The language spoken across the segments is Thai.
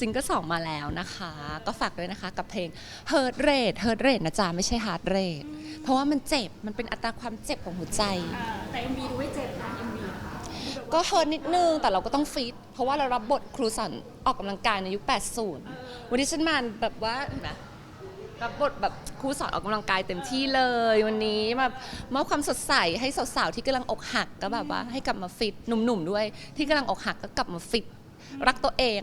ซิงเกิลสองมาแล้วนะคะ ก็ฝากด้วยนะคะกับเพลง Heart Rate Heart Rate นะจ๊ะ ไม่ใช่ Heart Rate เพราะว่ามันเจ็บมันเป็นอัตราความเจ็บของหัวใจอ่าแต่ MV ดูไม่เจ็บนะ MV ก็เฮิร์ตนิดนึง แต่เราก็ต้องฟิตเพราะว่าเรารับบทครูสอนออกกำลังกายในยุค 80 วันนี้ฉันมาแบบว่าเห็นไหมรับบทแบบครูสอนออกกำลังกายเต็มที่เลย วันนี้มามอบความสดใสให้สาวๆที่กำลังอกหักก็แบบว่าให้กลับมาฟิตหนุ่มๆด้วย ที่กำลังอกหักก็กลับมาฟิต รักตัวเอง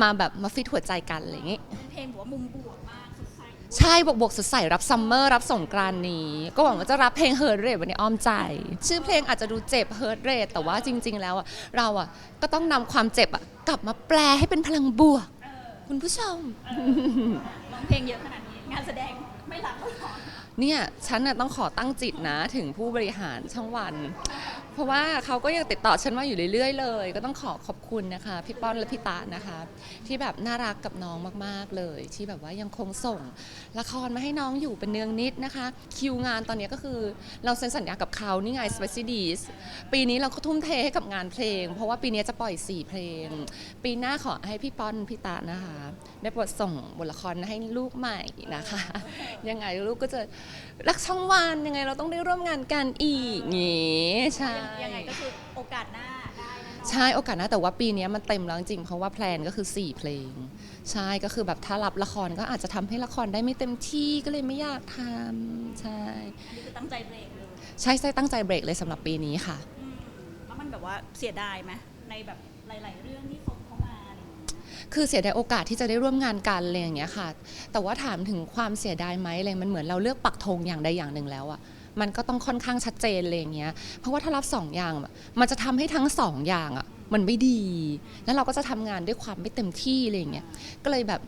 มาแบบมาฟิตหัวใจกันอะไรอย่างงี้ เพลงบอกว่ามุมบวกมากสดใสใช่บวกบวกๆสดใสรับซัมเมอร์รับสงกรานต์นี้ ก็หวังว่าจะรับเพลงเฮิร์ r เร e วันนี้อ้อมใจ ชื่อเพลงอาจจะดูเจ็บเฮิร์ r เร e แต่ว่าจริง ๆ แล้วอะเราอะก็ต้องนำความเจ็บอะกลับมาแปลให้เป็นพลังบวก คุณผู้ชม ร้องเพลงเยอะขนาดนี้ งานแสดงไม่หลับไม่นอนเนี่ย ฉันน่ะต้องขอตั้งจิตนะถึงผู้บริหารช่องวัน เพราะว่าเขาก็ยังติดต่อฉันมาอยู่เรื่อยๆเลย ก็ต้องขอขอบคุณนะคะ พี่ป้อนและพี่ตานะคะ ที่แบบน่ารักกับน้องมากๆเลย ที่แบบว่ายังคงส่งละครมาให้น้องอยู่เป็นเนืองนิดนะคะ คิวงานตอนนี้ก็คือเราเซ็นสัญญากับเขานี่ไง s p e c i d i s ปีนี้เราก็ทุ่มเทให้กับงานเพลง เพราะว่าปีนี้จะปล่อย 4 เพลง ปีหน้าขอให้พี่ป้อนพี่ตานะคะ ได้โปรดส่งบทละครให้ลูกใหม่นะคะ ยังไงลูกก็จะรักช่องวันยังไงเราต้องได้ร่วมงานกันอีกงี้ใช่ยังไงก็คือโอกาสหน้าได้แน่นอนใช่โอกาสหนะแต่ว่าปีนี้มันเต็มแล้วจริงๆเพราะว่าแพลนก็คือ 4 เพลง ใช่ก็คือแบบถ้ารับละครก็อาจจะทำให้ละครได้ไม่เต็มที่ก็เลยไม่อยากทำใช่นี่คือตั้งใจเบรกเลยใช่ใช่ตั้งใจเบรกเลยสำหรับปีนี้ค่ะ อืมแล้วมันแบบว่าเสียดายไหมในแบบหลาย ๆ เรื่องที่ส่งเข้ามาอะไรอย่างเงี้ยคือเสียดายโอกาสที่จะได้ร่วมงานกันอะไรอย่างเงี้ยค่ะ แต่ว่าถามถึงความเสียดายไหมอะไรมันเหมือนเราเลือกปักธงอย่างใดอย่างหนึ่งแล้วอะ มันก็ต้องค่อนข้างชัดเจนเลยอย่างเงี้ยเพราะว่าถ้ารับสองอย่างอะมันจะทำให้ทั้งสองอย่างอะมันไม่ดี แล้วเราก็จะทำงานด้วยความไม่เต็มที่อะไรอย่างเงี้ยก็เลยแบบ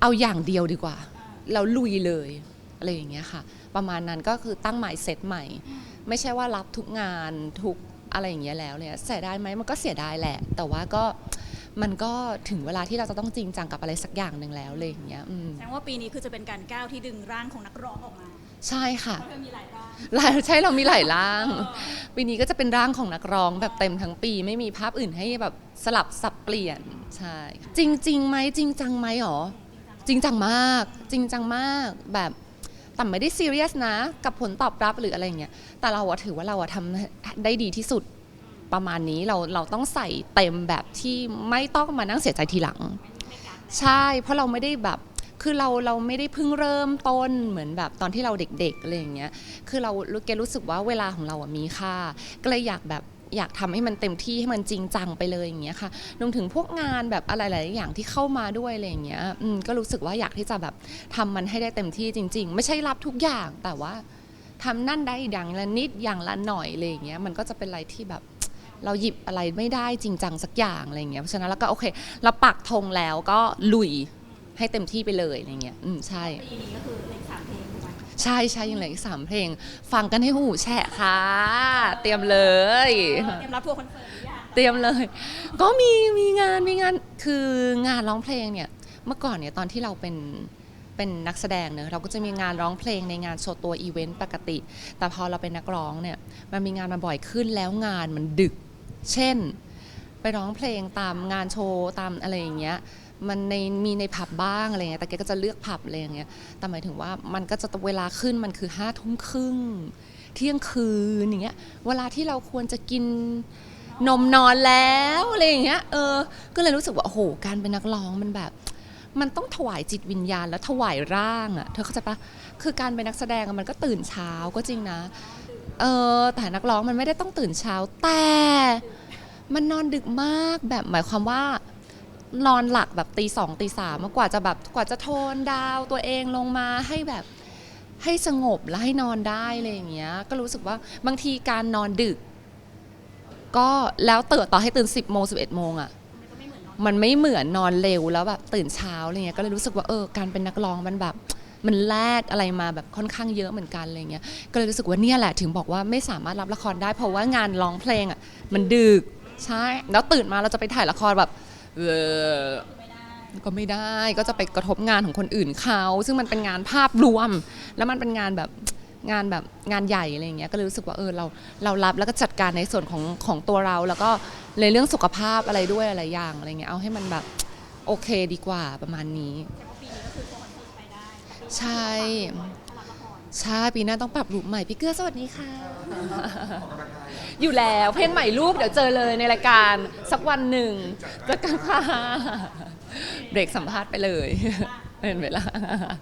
เอาอย่างเดียวดีกว่า เราลุยเลยอะไรอย่างเงี้ยค่ะ ประมาณนั้นก็คือตั้งหมายเซตใหม่ ไม่ใช่ว่ารับทุกงานทุกอะไรอย่างเงี้ยแล้วเนี่ยเสียดายไหมมันก็เสียดายแหละ แต่ว่าก็มันก็ถึงเวลาที่เราจะต้องจริงจังกับอะไรสักอย่างหนึ่งแล้วเลยอย่างเงี้ยอืม แสดงว่าปีนี้คือจะเป็นการก้าวที่ดึงร่างของนักร้องออกมา ใช่ค่ะเพราะมันมีหลายร่างหลายใช่เรามีหลายร่าง ปีนี้ก็จะเป็นร่างของนักร้องแบบเต็มทั้งปี ไม่มีภาพอื่นให้แบบสลับสับเปลี่ยนใช่จริงจริงๆไหมจริงจังไหมหรอจริงจังมาก จริงจังมากแบบแต่ไม่ได้ซีเรียสนะ กับผลตอบรับหรืออะไรอย่างเงี้ยแต่เราอะถือว่าเราอะทำได้ดีที่สุดประมาณนี้เราเราต้องใส่เต็มแบบที่ไม่ต้องมานั่งเสียใจทีหลัง ใช่ เพราะเราไม่ได้แบบ คือเราเราไม่ได้เพิ่งเริ่มต้นเหมือนแบบตอนที่เราเด็กๆอะไรอย่างเงี้ย คือเราแกรู้สึกว่าเวลาของเราอะมีค่า ก็เลยอยากแบบอยากทำให้มันเต็มที่ให้มันจริงจังไปเลยอย่างเงี้ยค่ะรวมถึงพวกงานแบบอะไรหลายอย่างที่เข้ามาด้วยอะไรอย่างเงี้ยอืมก็รู้สึกว่าอยากที่จะแบบทำมันให้ได้เต็มที่จริง ๆ ไม่ใช่รับทุกอย่างแต่ว่าทำนั่นได้อย่างละนิดอย่างละหน่อยอะไรอย่างเงี้ยมันก็จะเป็นอะไรที่แบบเราหยิบอะไรไม่ได้จริงจังสักอย่างอะไรอย่างเงี้ยเพราะฉะนั้นแล้วก็โอเค เราปักธงแล้วก็ลุย ให้เต็มที่ไปเลยอะไรเงี้ยอืมใช่ ปีนี้ก็คือเลขสามเพลงถูกไหมใช่ใช่ยังเหลืออีกสามเพลง ฟังกันให้หูแฉะค่ะ เตรียมเลย เตรียมรับทัวร์คอนเสิร์ตหรือยังเตรียมเลย ก็มีมีงานมีงานคืองานร้องเพลงเนี่ย เมื่อก่อนเนี่ยตอนที่เราเป็นเป็นนักแสดงเนอะเราก็จะมีงานร้องเพลงในงานโชว์ตัวอีเวนต์ปกติ แต่พอเราเป็นนักร้องเนี่ยมันมีงานมาบ่อยขึ้นแล้วงานมันดึก เช่น ไปร้องเพลงตามงานโชว์ตามอะไรอย่างเงี้ย มันในมีในผับบ้างอะไรเงี้ยแต่แกก็จะเลือกผับอะไรอย่างเงี้ยแต่หมายถึงว่ามันก็จะเวลาขึ้นมันคือห้าทุ่มครึ่งเที่ยงคืนอย่างเงี้ยเวลาที่เราควรจะกินนมนอนแล้วอะไรอย่างเงี้ยเออ ก็เลยรู้สึกว่าโอ้โหการเป็นนักร้องมันแบบ มันต้องถวายจิตวิญญาณแล้วถวายร่างอะ่ะเธอเข้าใจปะคือการเป็นนักแสดงมันก็ตื่นเช้าก็จริงนะเออแต่นักร้องมันไม่ได้ต้องตื่นเช้าแต่ มันนอนดึกมากแบบหมายความว่า นอนหลักแบบตีสองตีสามกว่าจะแบบกว่าจะโทนดาวตัวเองลงมาให้แบบให้สงบและให้นอนได้อะไรอย่างเงี้ย ก็รู้สึกว่าบางทีการนอนดึก ก็แล้วเติร์ต่อให้ตื่น 10โมง11โมงอะมันไม่เหมือนนอนเร็วแล้วแบบตื่นเช้าอะไรเงี้ยก็เลยรู้สึกว่าเออการเป็นนักร้องมันแบบมันแลกอะไรมาแบบค่อนข้างเยอะเหมือนกันอะไรเงี้ยก็เลยรู้สึกว่าเนี่ยแหละถึงบอกว่าไม่สามารถรับละครได้ เพราะว่างานร้องเพลงอะมันดึกใช่แล้วตื่นมาเราจะไปถ่ายละครแบบ เออก็ไม่ได้ก็จะไปกระทบงานของคนอื่นเขาซึ่งมันเป็นงานภาพรวม แล้วมันเป็นงานแบบงานแบบงานใหญ่อะไรอย่างเงี้ยก็เลยรู้สึกว่าเออเราเรารับแล้วก็จัดการในส่วนของของตัวเรา แล้วก็ในเรื่องสุขภาพอะไรด้วยอะไรอย่างอะไรเงี้ยเอาให้มันแบบโอเคดีกว่าประมาณนี้แต่ว่าปีนี้ก็คือโชว์คอนเสิร์ตไปได้แต่ปีหน้าใช่ถ้ารับละคร ใช่ปีหน้าต้องปรับลุคใหม่พี่เกื้อสวัสดีค่ะ อยู่แล้วเพลงใหม่ลูกเดี๋ยวเจอเลยในรายการสักวันหนึ่งเจอกันค่ะเบรกสัมภาษณ์ไปเลยเห็นไหมล่ะอะ